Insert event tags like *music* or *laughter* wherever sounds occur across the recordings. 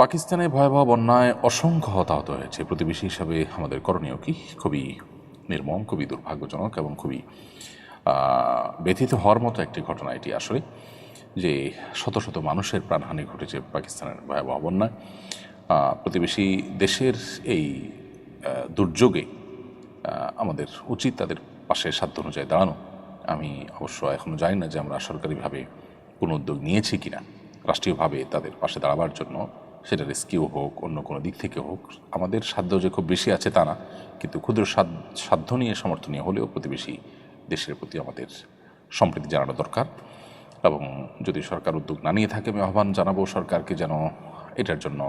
পাকিস্তানে ভয়াবহ বন্যায় অসংখ্য হতাহত হয়েছে। প্রতিবেশী হিসাবে আমাদের করণীয় কি? খুবই নির্মম, খুবই দুর্ভাগ্যজনক এবং খুবই ব্যথিত হওয়ার মতো একটি ঘটনা এটি আসলে, যে শত শত মানুষের প্রাণহানি ঘটেছে পাকিস্তানের ভয়াবহ বন্যায়। প্রতিবেশী দেশের এই দুর্যোগে আমাদের উচিত তাদের পাশে সাধ্য অনুযায়ী দাঁড়ানো। আমি অবশ্য এখনও জানি না যে আমরা সরকারিভাবে কোনো উদ্যোগ নিয়েছি কিনা। রাষ্ট্রীয়ভাবে তাদের পাশে দাঁড়াবার জন্য সেটা রেস্কিউ হোক, অন্য কোনো দিক থেকে হোক, আমাদের সাধ্য যে খুব বেশি আছে তা না। কিন্তু ক্ষুদ্র সাধ্য নিয়ে সমর্থনীয় হলেও প্রতিবেশী দেশের প্রতি আমাদের সম্প্রীতি জানানো দরকার। এবং যদি সরকার উদ্যোগ না নিয়ে থাকে, আমি আহ্বান জানাব সরকারকে যেন এটার জন্য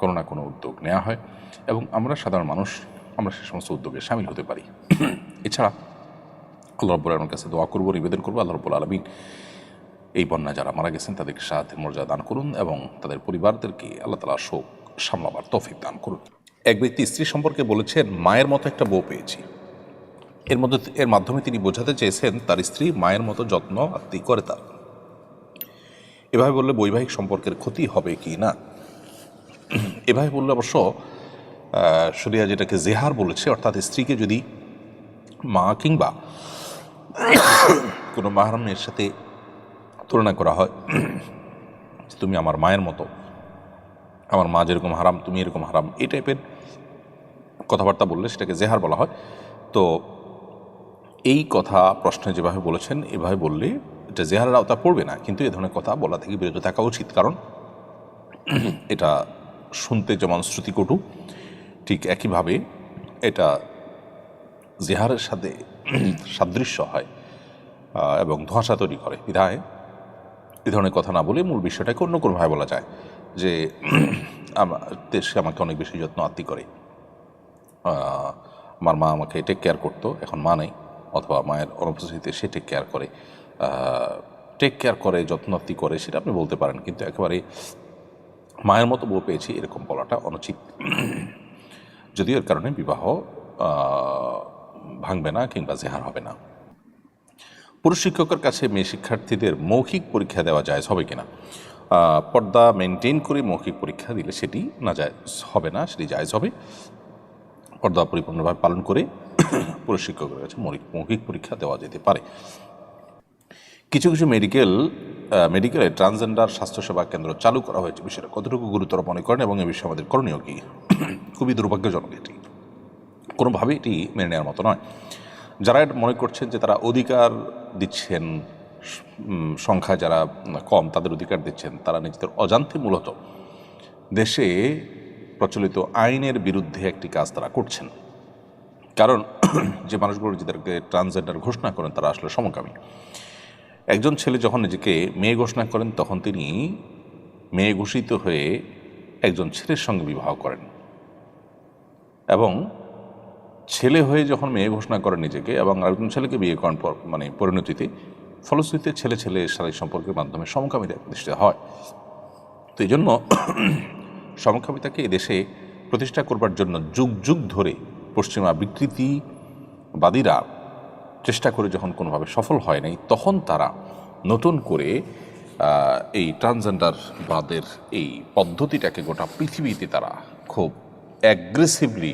কোনো না কোনো উদ্যোগ নেওয়া হয়। এবং আমরা সাধারণ মানুষ, আমরা সে সমস্ত উদ্যোগে সামিল হতে পারি। এছাড়া আল্লাহ রব্বুল আলমের কাছে দোয়া করব, নিবেদন করব, আল্লাহ রব্বুল আলমিন এই বন্যা যারা মারা গেছেন, তাদেরকে সাহায্যের মর্যাদা দান করুন এবং তাদের পরিবারদেরকে আল্লাহ তালা শোক সামলাবার তৌফিক দান করুন। এক ব্যক্তি স্ত্রী সম্পর্কে বলেছেন, মায়ের মতো একটা বউ পেয়েছি। এর মধ্যে, এর মাধ্যমে তিনি বোঝাতে চেয়েছেন, তার স্ত্রী মায়ের মতো যত্ন আত্মি করে তার। এভাবে বললে বৈবাহিক সম্পর্কের ক্ষতি হবে কি না? এভাবে বললে অবশ্য শরিয়া যেটাকে জেহার বলেছে, অর্থাৎ স্ত্রীকে যদি মা কিংবা কোনো মাহরমের সাথে তুলনা করা হয় তুমি আমার মায়ের মতো। আমার মা যেরকম হারাম, তুমি এরকম হারাম। এই টাইপের কথাবার্তা বললে সেটাকে জেহার বলা হয়। তো এই কথা প্রশ্নে যেভাবে বলেছেন, এভাবে বললে এটা জেহারের আওতা পড়বে না। কিন্তু এ ধরনের কথা বলা থেকে বিরত থাকা উচিত। কারণ এটা শুনতে যেমন শ্রুতিকটু, ঠিক একইভাবে এটা জেহারের সাথে সাদৃশ্য হয় এবং ধোঁয়াশা তৈরি করে। বিধায় এ ধরনের কথা না বলে মূল বিষয়টাকে অন্য কোনোভাবে বলা যায় যে *clears throat* আমার সে আমাকে অনেক বেশি যত্ন আত্মি করে। আমার মা আমাকে টেক কেয়ার করতো, এখন মা নেই, অথবা মায়ের অনুপস্থিতিতে সে টেক কেয়ার করে। টেক কেয়ার করে, যত্ন আত্মি করে সেটা আপনি বলতে পারেন, কিন্তু একেবারে মায়ের মতো বউ পেয়েছি এরকম বলাটা অনুচিত। *clears throat* যদিও এর কারণে বিবাহ ভাঙবে না কিংবা জেহার হবে না। পুরুষ শিক্ষকের কাছে মেয়ে শিক্ষার্থীদের মৌখিক পরীক্ষা দেওয়া যায়, হবে কিনা? পর্দা মেনটেন করে মৌখিক পরীক্ষা দিলে সেটি না যায়, হবে না, সেটি জায়জ হবে। পর্দা পরিপূর্ণভাবে পালন করে *coughs* পুরুষ শিক্ষকের কাছে মৌখিক পরীক্ষা দেওয়া যেতে পারে। কিছু কিছু মেডিকেল মেডিকেলে ট্রান্সজেন্ডার স্বাস্থ্যসেবা কেন্দ্র চালু করা হয়েছে। বিষয়টা কতটুকু গুরুতর মনে করেন এবং এ বিষয়ে আমাদের করণীয় কি? *coughs* খুবই দুর্ভাগ্যজনক এটি। কোনোভাবে এটি মেনে নেওয়ার মতো নয়। যারা মনে করছেন যে তারা অধিকার দিচ্ছেন উম, সংখ্যায় যারা কম তাদের অধিকার দিচ্ছেন তারা নিজেদের অজান্তে মূলত দেশে প্রচলিত আইনের বিরুদ্ধে একটি কাজ তারা করছেন। কারণ যে মানুষগুলো নিজেদেরকে ট্রান্সজেন্ডার ঘোষণা করেন তারা আসলে সমকামী। একজন ছেলে যখন নিজেকে মেয়ে ঘোষণা করেন তখন তিনি মেয়ে ঘোষিত হয়ে একজন ছেলের সঙ্গে বিবাহ করেন। এবং ছেলে হয়ে যখন মেয়ে ঘোষণা করে নিজেকে এবং আরেকজন ছেলেকে বিয়ে করেন মানে পরিণতিতে, ফলশ্রুতিতে ছেলে ছেলে শারীরিক সম্পর্কের মাধ্যমে সমকামিতা প্রতিষ্ঠিত হয়। তো এই জন্য *clears throat* সমকামিতাকে দেশে প্রতিষ্ঠা করবার জন্য যুগ যুগ ধরে পশ্চিমা বিকৃতিবাদীরা চেষ্টা করে যখন কোনোভাবে সফল হয় নাই, তখন তারা নতুন করে এই ট্রান্সজেন্ডার বাদের এই পদ্ধতিটাকে গোটা পৃথিবীতে তারা খুব অ্যাগ্রেসিভলি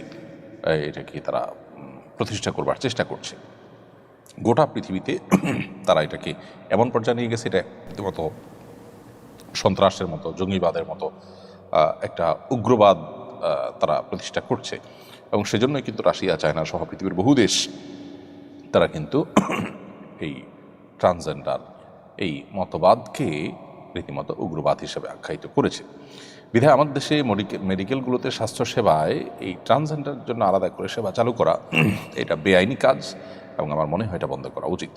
এটাকে তারা প্রতিষ্ঠা করবার চেষ্টা করছে। গোটা পৃথিবীতে *clears throat* তারা এটাকে এমন পর্যায়ে নিয়ে গেছে, এটা রীতিমতো সন্ত্রাসের মতো, জঙ্গিবাদের মতো একটা উগ্রবাদ তারা প্রতিষ্ঠা করছে। এবং সেজন্যই কিন্তু রাশিয়া, চায়না সহ পৃথিবীর বহু দেশ তারা কিন্তু *clears throat* এই ট্রান্সজেন্ডার, এই মতবাদকে রীতিমতো উগ্রবাদ হিসেবে আখ্যায়িত করেছে। বিধায় আমাদের দেশে মেডিকেল মেডিকেলগুলোতে স্বাস্থ্যসেবায় এই ট্রান্সজেন্ডার জন্য আলাদা করে সেবা চালু করা, *clears throat* এটা বেআইনি কাজ এবং আমার মনে হয় এটা বন্ধ করা উচিত।